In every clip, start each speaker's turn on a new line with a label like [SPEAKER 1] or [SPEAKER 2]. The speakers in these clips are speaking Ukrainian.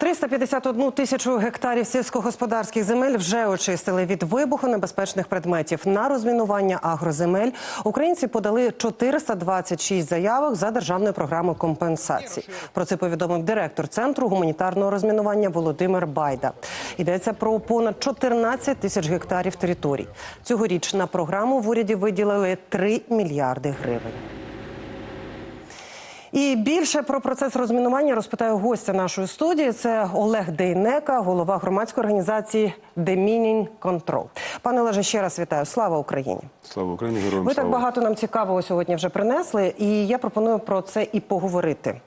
[SPEAKER 1] 351 тисячу гектарів сільськогосподарських земель вже очистили від вибухонебезпечних предметів на розмінування агроземель. Українці подали 426 заявок за державною програмою компенсацій. Про це повідомив директор центру гуманітарного розмінування Володимир Байда. Йдеться про понад 14 тисяч гектарів територій. Цьогоріч на програму в уряді виділили 3 мільярди гривень. І більше про процес розмінування розпитаю гостя нашої студії. Це Олег Дейнека, голова громадської організації Демінін Контрол. Пане Олеже, ще раз вітаю. Слава Україні!
[SPEAKER 2] Слава Україні, героям
[SPEAKER 1] Ви так
[SPEAKER 2] слава.
[SPEAKER 1] багато нам цікавого сьогодні вже принесли, і я пропоную про це і поговорити.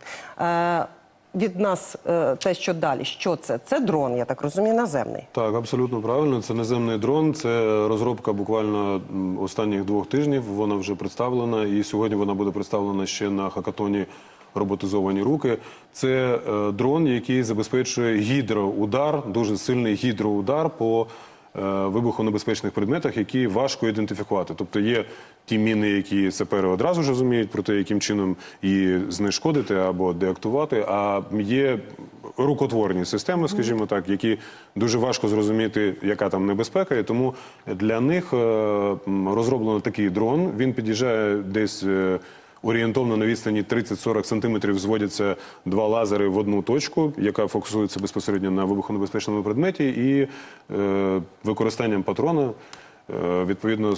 [SPEAKER 1] Від нас е, те, що далі. Що це? Це дрон, я так розумію, наземний.
[SPEAKER 2] Так, абсолютно правильно. Це наземний дрон. Це розробка буквально останніх двох тижнів. Вона вже представлена, і сьогодні вона буде представлена ще на хакатоні роботизовані руки. Це е, дрон, який забезпечує гідроудар, дуже сильний гідроудар по вибухонебезпечних предметах, які важко ідентифікувати. Тобто є ті міни, які сапери одразу ж розуміють про те, яким чином її знешкодити або деактувати. А є рукотворні системи, скажімо так, які дуже важко зрозуміти, яка там небезпека. І тому для них е, розроблено такий дрон. Він під'їжджає десь. Орієнтовно на відстані 30-40 сантиметрів зводяться два лазери в одну точку, яка фокусується безпосередньо на вибухонебезпечному предметі, і е, використанням патрона е, відповідно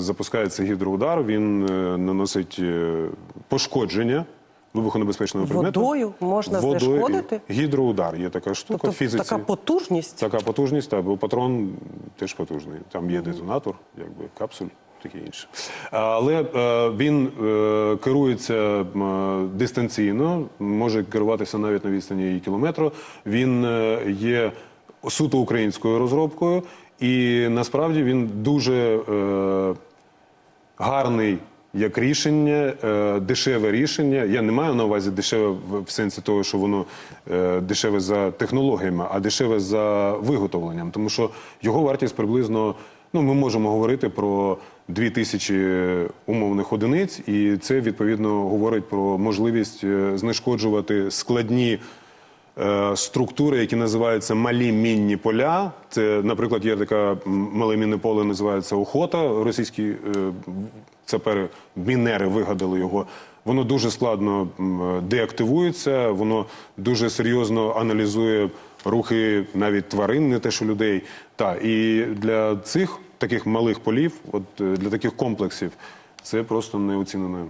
[SPEAKER 2] запускається гідроудар. Він е, наносить е, пошкодження вибухонебезпечного предмету.
[SPEAKER 1] Водою можна знешкодити?
[SPEAKER 2] Гідроудар є така штука
[SPEAKER 1] Тобто
[SPEAKER 2] в фізиці.
[SPEAKER 1] така потужність.
[SPEAKER 2] Така потужність, так, бо патрон теж потужний. Там є детонатор, якби капсуль, таке інше. Але е, він е, керується е, дистанційно, може керуватися навіть на відстані кілометру. Він є суто українською розробкою, і насправді він дуже. Гарний як рішення, дешеве рішення. Я не маю на увазі дешеве в, сенсі того, що воно дешеве за технологіями, а дешеве за виготовленням. Тому що його вартість приблизно, ну ми можемо говорити про 2000 умовних одиниць, і це відповідно говорить про можливість е, знешкоджувати складні. Е, структури, які називаються малі мінні поля. Це, наприклад, є така мале мінне поле, називається охота. Російські е, сапери, мінери вигадали його. Воно дуже складно деактивується, воно дуже серйозно аналізує рухи навіть тварин, не те, що людей. Та і для цих таких малих полів, от е, для таких комплексів, це просто неоцінене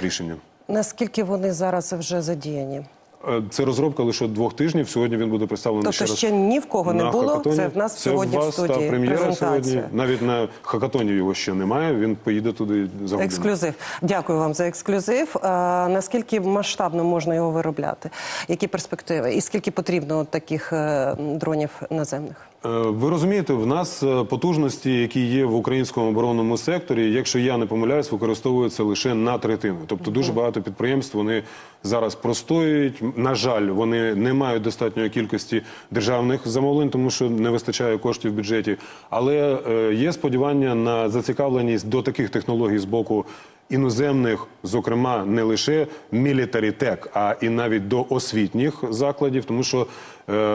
[SPEAKER 2] рішення.
[SPEAKER 1] Наскільки вони зараз вже задіяні?
[SPEAKER 2] Е, Це розробка лише двох тижнів. Сьогодні він буде представлений
[SPEAKER 1] Тобто
[SPEAKER 2] ще раз.
[SPEAKER 1] ще ні в кого не було.
[SPEAKER 2] хакатоні.
[SPEAKER 1] Це в нас
[SPEAKER 2] Це
[SPEAKER 1] сьогодні
[SPEAKER 2] в
[SPEAKER 1] в
[SPEAKER 2] студії. та прем'єра сьогодні. Навіть на хакатоні його ще немає. Він поїде туди за годину.
[SPEAKER 1] Ексклюзив. Дякую вам за ексклюзив. А, наскільки масштабно можна його виробляти? Які перспективи? І скільки потрібно таких е, дронів наземних?
[SPEAKER 2] Е, Ви розумієте, в нас е, потужності, які є в українському оборонному секторі, якщо я не помиляюсь, використовуються лише на третину. Тобто дуже багато підприємств вони зараз простоюють. На жаль, вони не мають достатньої кількості державних замовлень, тому що не вистачає коштів в бюджеті. Але е, є сподівання на зацікавленість до таких технологій з боку. Іноземних, зокрема, не лише мілітарітек, а і навіть до освітніх закладів, тому що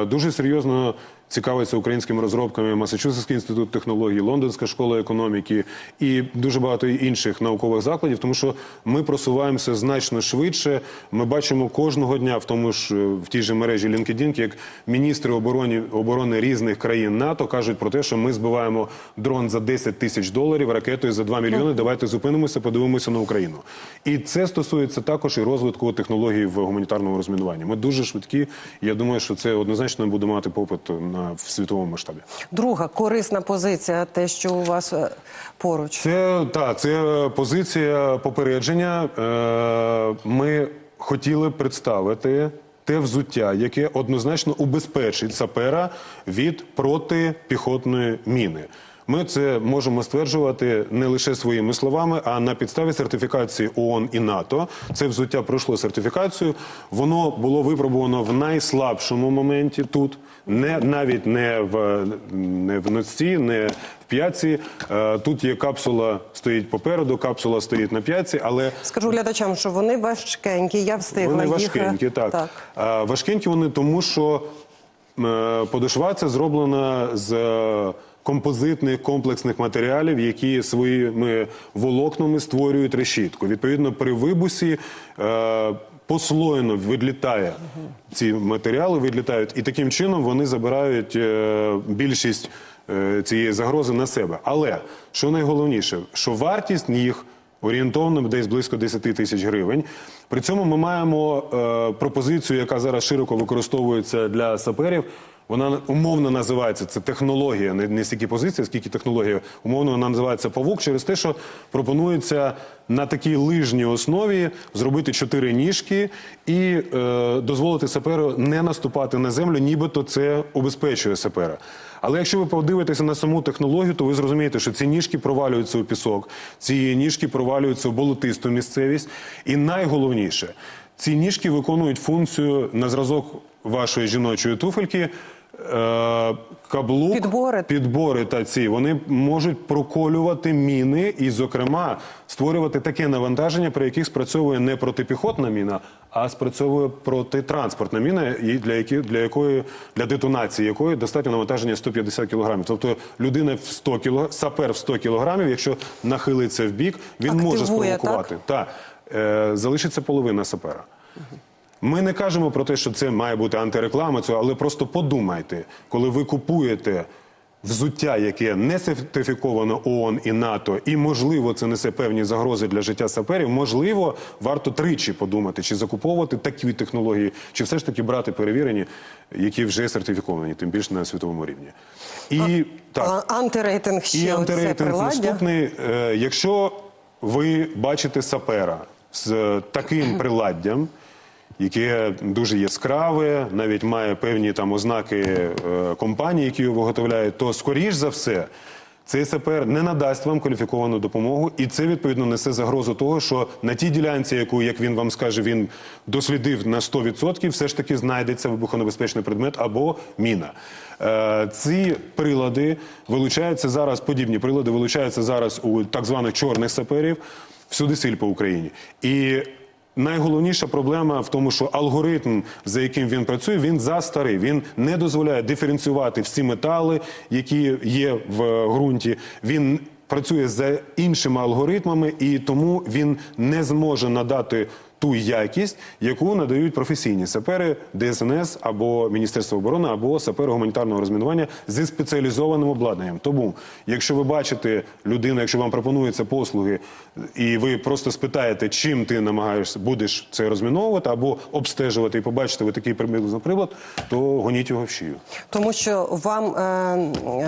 [SPEAKER 2] дуже серйозно цікавиться українськими розробками Масачусетський інститут технологій, Лондонська школа економіки і дуже багато інших наукових закладів, тому що ми просуваємося значно швидше. Ми бачимо кожного дня в тому ж е, в тій же мережі LinkedIn, як міністри оборони оборони різних країн НАТО кажуть про те, що ми збиваємо дрон за 10 тисяч доларів, ракетою за 2 мільйони. Давайте зупинимося, подивимося на Україну. І це стосується також і розвитку технологій в гуманітарному розмінуванні. Ми дуже швидкі. Я думаю, що це однозначно буде мати попит на в світовому масштабі.
[SPEAKER 1] Друга корисна позиція, те, що у вас е, поруч.
[SPEAKER 2] Це та це позиція попередження. Е, Ми хотіли представити те взуття, яке однозначно убезпечить сапера від протипіхотної міни. Ми це можемо стверджувати не лише своїми словами, а на підставі сертифікації ООН і НАТО. Це взуття пройшло сертифікацію. Воно було випробовано в найслабшому моменті тут, не навіть не в не в носці, не в п'ятці. Е, Тут є капсула, стоїть попереду, капсула стоїть на п'ятці, але
[SPEAKER 1] Скажу глядачам, що вони важкенькі. Я встигла
[SPEAKER 2] вони
[SPEAKER 1] їх. е,
[SPEAKER 2] важкенькі, так.
[SPEAKER 1] так.
[SPEAKER 2] А, важкенькі вони тому, що Е, Подошва це зроблена з е, композитних комплексних матеріалів, які своїми волокнами створюють решітку. Відповідно, при вибусі е, послойно відлітає ці матеріали, відлітають, і таким чином вони забирають е, більшість е, цієї загрози на себе. Але що найголовніше, що вартість їх орієнтовно десь близько 10 тисяч гривень. При цьому ми маємо е, пропозицію, яка зараз широко використовується для саперів. Вона умовно називається це технологія, не, стільки позиція, скільки технологія. Умовно вона називається павук через те, що пропонується на такій лижній основі зробити чотири ніжки і е, дозволити саперу не наступати на землю, нібито це убезпечує сапера. Але якщо ви подивитеся на саму технологію, то ви зрозумієте, що ці ніжки провалюються у пісок, ці ніжки провалюються в болотисту місцевість. І найголовніше, ці ніжки виконують функцію на зразок вашої жіночої туфельки. Е, каблук,
[SPEAKER 1] Підбори.
[SPEAKER 2] підбори та ці вони можуть проколювати міни і, зокрема, створювати таке навантаження, при яких спрацьовує не протипіхотна міна, а спрацьовує протитранспортна міна, і для які для якої для детонації якої достатньо навантаження 150 кг. Тобто людина в 100 кг, сапер в 100 кг, якщо нахилиться в бік, він може
[SPEAKER 1] Активує,
[SPEAKER 2] спровокувати. Та е, залишиться половина сапера. Ми не кажемо про те, що це має бути антиреклама, але просто подумайте, коли ви купуєте взуття, яке не сертифіковано ООН і НАТО, і можливо це несе певні загрози для життя саперів. Можливо, варто тричі подумати, чи закуповувати такі технології, чи все ж таки брати перевірені, які вже сертифіковані, тим більше на світовому рівні. І так.
[SPEAKER 1] А, антирейтинг ще
[SPEAKER 2] І антирейтинг наступний. Е, Якщо ви бачите сапера з е, таким приладдям, яке дуже яскраве, навіть має певні там ознаки е, компанії, які його виготовляють, то скоріш за все. Цей сапер не надасть вам кваліфіковану допомогу, і це відповідно несе загрозу того, що на тій ділянці, яку, як він вам скаже, він дослідив на 100%, все ж таки знайдеться вибухонебезпечний предмет або міна. Е, ці прилади вилучаються зараз, подібні прилади вилучаються зараз у так званих чорних саперів всюди сіль по Україні. І Найголовніша проблема в тому, що алгоритм, за яким він працює, він застарий. Він не дозволяє диференціювати всі метали, які є в ґрунті. Він працює за іншими алгоритмами, і тому він не зможе надати ту якість, яку надають професійні сапери ДСНС або Міністерство оборони, або сапери гуманітарного розмінування зі спеціалізованим обладнанням. Тому, якщо ви бачите людину, якщо вам пропонуються послуги, і ви просто спитаєте, чим ти намагаєшся будеш це розміновувати або обстежувати, і побачите ви такий приблизно прилад, то гоніть його в шию.
[SPEAKER 1] Тому що вам е,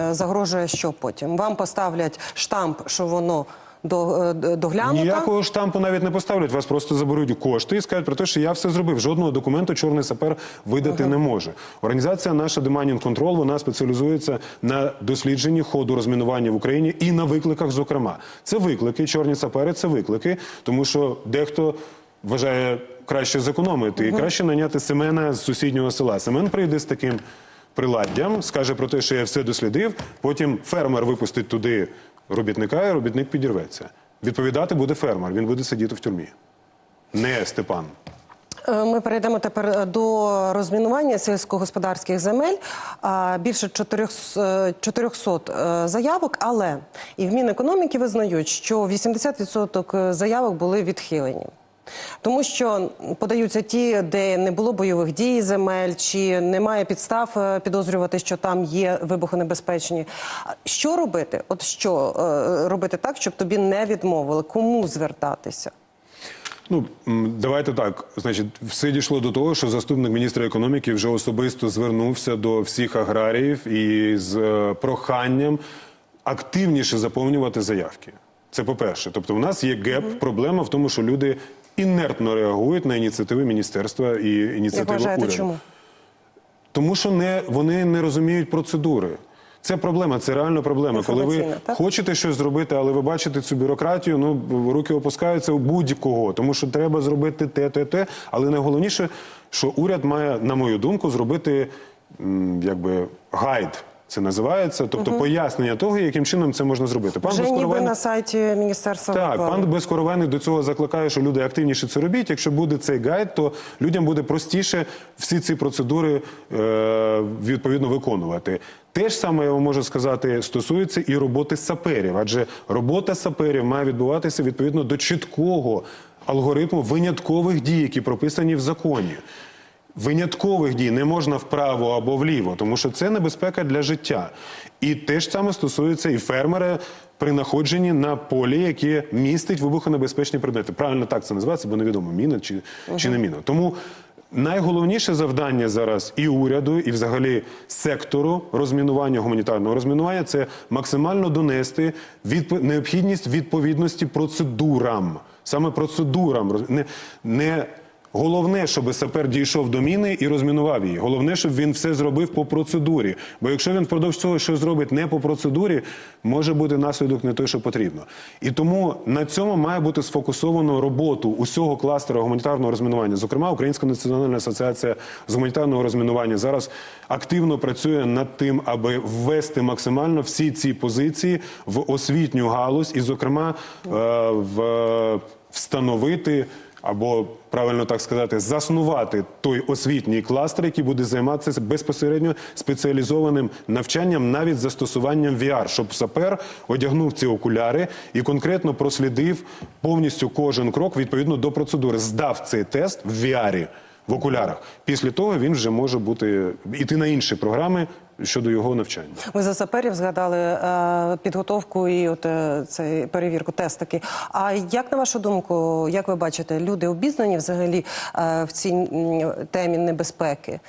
[SPEAKER 1] е, загрожує що потім? Вам поставлять штамп, що воно е.
[SPEAKER 2] Ніякого штампу навіть не поставлять, вас просто заберуть кошти і скажуть про те, що я все зробив. Жодного документу чорний сапер видати не може. Організація наша Demanding Control, вона спеціалізується на дослідженні ходу розмінування в Україні і на викликах, зокрема. Це виклики, чорні сапери це виклики, тому що дехто вважає краще зекономити і краще наняти Семена з сусіднього села. Семен прийде з таким приладдям, скаже про те, що я все дослідив. Потім фермер випустить туди робітника, і робітник підірветься. Відповідати буде фермер, він буде сидіти в тюрмі. Не Степан.
[SPEAKER 1] Е, Ми перейдемо тепер до розмінування сільськогосподарських земель. А, Більше 400 400 е, заявок, але і в Мінекономіки визнають, що 80% заявок були відхилені. Тому що подаються ті, де не було бойових дій земель, чи немає підстав е, підозрювати, що там є вибухонебезпечні. Що робити? От що е, робити так, щоб тобі не відмовили? Кому звертатися?
[SPEAKER 2] Ну давайте так. Значить, все дійшло до того, що заступник міністра економіки вже особисто звернувся до всіх аграріїв і з е, проханням активніше заповнювати заявки. Це по-перше. Тобто, у нас є геп, проблема в тому, що люди інертно реагують на ініціативи міністерства і
[SPEAKER 1] Як
[SPEAKER 2] ініціативи
[SPEAKER 1] вважаєте,
[SPEAKER 2] уряду.
[SPEAKER 1] чому?
[SPEAKER 2] Тому що не, вони не розуміють процедури. Це проблема, це реально проблема. Коли ви
[SPEAKER 1] так?
[SPEAKER 2] хочете щось зробити, але ви бачите цю бюрократію, ну руки опускаються у будь-кого, тому що треба зробити те, те, те. Але найголовніше, що уряд має, на мою думку, зробити якби гайд Це називається, тобто пояснення того, яким чином це можна зробити. Пан
[SPEAKER 1] Вже ніби на сайті міністерства
[SPEAKER 2] так,
[SPEAKER 1] виклали.
[SPEAKER 2] пан Безкоровайний до цього закликає, що люди активніше це робіть. Якщо буде цей гайд, то людям буде простіше всі ці процедури е, відповідно виконувати. Те ж саме я вам можу сказати стосується і роботи саперів, адже робота саперів має відбуватися відповідно до чіткого алгоритму виняткових дій, які прописані в законі. Виняткових дій не можна вправо або вліво, тому що це небезпека для життя. І те ж саме стосується і фермера при знаходженні на полі, яке містить вибухонебезпечні предмети. Правильно так це називається, бо невідомо міна чи, чи не міна. Тому найголовніше завдання зараз і уряду, і взагалі сектору розмінування, гуманітарного розмінування це максимально донести відп... необхідність відповідності процедурам. Саме процедурам не, не Головне, щоб сапер дійшов до міни і розмінував її. Головне, щоб він все зробив по процедурі. Бо якщо він впродовж цього щось зробить не по процедурі, може бути наслідок не той, що потрібно. І тому на цьому має бути сфокусовано роботу усього кластера гуманітарного розмінування. Зокрема, Українська національна асоціація з гуманітарного розмінування зараз активно працює над тим, аби ввести максимально всі ці позиції в освітню галузь, і, зокрема, е, в встановити або правильно так сказати, заснувати той освітній кластер, який буде займатися безпосередньо спеціалізованим навчанням, навіть застосуванням VR, щоб сапер одягнув ці окуляри і конкретно прослідив повністю кожен крок відповідно до процедури. Здав цей тест в VR, в окулярах. Після того він вже може бути іти на інші програми щодо його навчання.
[SPEAKER 1] Ви за саперів згадали е, підготовку і от е, цей перевірку, тест такий. А як на вашу думку, як ви бачите, люди обізнані взагалі е, в цій темі небезпеки?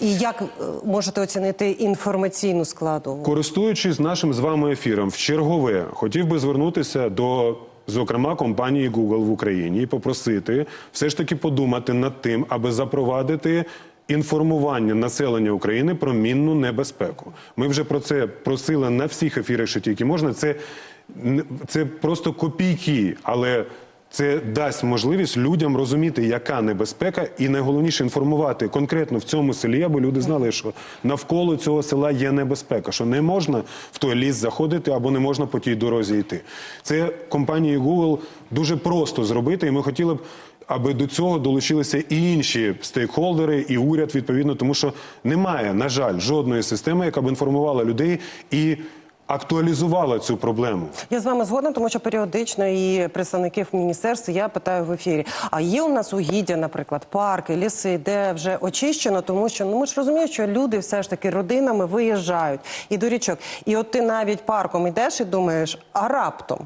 [SPEAKER 1] І як можете оцінити інформаційну складову?
[SPEAKER 2] Користуючись нашим з вами ефіром, в чергове хотів би звернутися до. Зокрема, компанії Google в Україні і попросити все ж таки подумати над тим, аби запровадити інформування населення України про мінну небезпеку. Ми вже про це просили на всіх ефірах, що тільки можна. Це, це просто копійки, але це дасть можливість людям розуміти, яка небезпека, і найголовніше інформувати конкретно в цьому селі, аби люди знали, що навколо цього села є небезпека, що не можна в той ліс заходити або не можна по тій дорозі йти. Це компанії Google дуже просто зробити, і ми хотіли б. Аби до цього долучилися і інші стейкхолдери, і уряд відповідно, тому що немає, на жаль, жодної системи, яка б інформувала людей і актуалізувала цю проблему.
[SPEAKER 1] Я з вами згодна, тому що періодично і представників міністерства я питаю в ефірі: а є у нас угіддя, наприклад, парки, ліси, де вже очищено, тому що ну ми ж розуміємо, що люди все ж таки родинами виїжджають і до річок. І от ти навіть парком йдеш і думаєш, а раптом.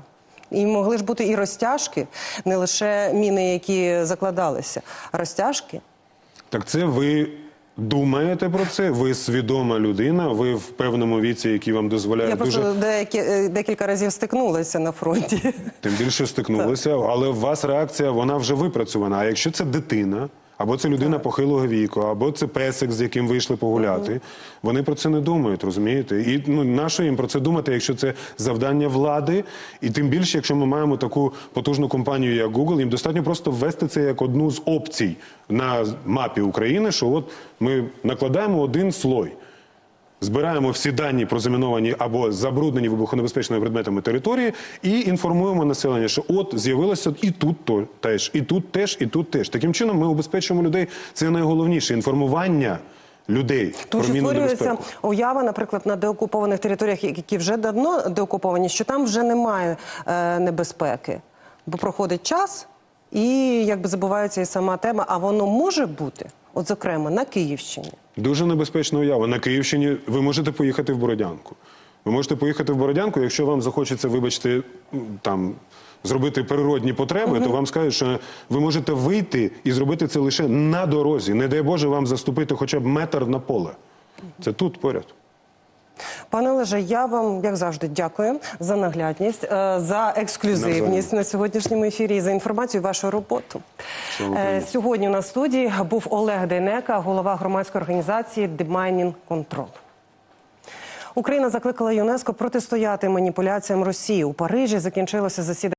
[SPEAKER 1] І могли ж бути і розтяжки, не лише міни, які закладалися, а розтяжки.
[SPEAKER 2] Так це ви думаєте про це? Ви свідома людина, ви в певному віці, який вам дозволяє
[SPEAKER 1] Я
[SPEAKER 2] дуже
[SPEAKER 1] просто деякі, е, декілька разів стикнулася на фронті.
[SPEAKER 2] тим більше стикнулися, але у вас реакція вона вже випрацьована. А якщо це дитина, або це людина похилого віку, або це песик, з яким вийшли погуляти, вони про це не думають, розумієте? І ну нащо їм про це думати, якщо це завдання влади, і тим більше, якщо ми маємо таку потужну компанію, як Google, їм достатньо просто ввести це як одну з опцій на мапі України, що от ми накладаємо один слой. Збираємо всі дані про заміновані або забруднені вибухонебезпечними предметами території і інформуємо населення, що от з'явилося і тут то теж, і тут теж, і тут теж. Таким чином ми убезпечуємо людей. Це найголовніше інформування людей
[SPEAKER 1] що створюється уява, наприклад, на деокупованих територіях, які вже давно деокуповані, що там вже немає е, небезпеки, бо проходить час і якби забувається і сама тема. А воно може бути, от зокрема, на Київщині.
[SPEAKER 2] Дуже небезпечна уява. На Київщині ви можете поїхати в Бородянку. Ви можете поїхати в Бородянку, якщо вам захочеться, вибачте, там. Зробити природні потреби, то вам скажуть, що ви можете вийти і зробити це лише на дорозі. Не дай Боже вам заступити хоча б метр на поле. Це тут поряд.
[SPEAKER 1] Пане Олеже, я вам, як завжди, дякую за наглядність, е, за ексклюзивність на сьогоднішньому ефірі і за інформацію вашу роботу. Е. Сьогодні у нас в студії був Олег Дейнека, голова громадської організації Demaining Control. Україна закликала ЮНЕСКО протистояти маніпуляціям Росії. У Парижі закінчилося засідання.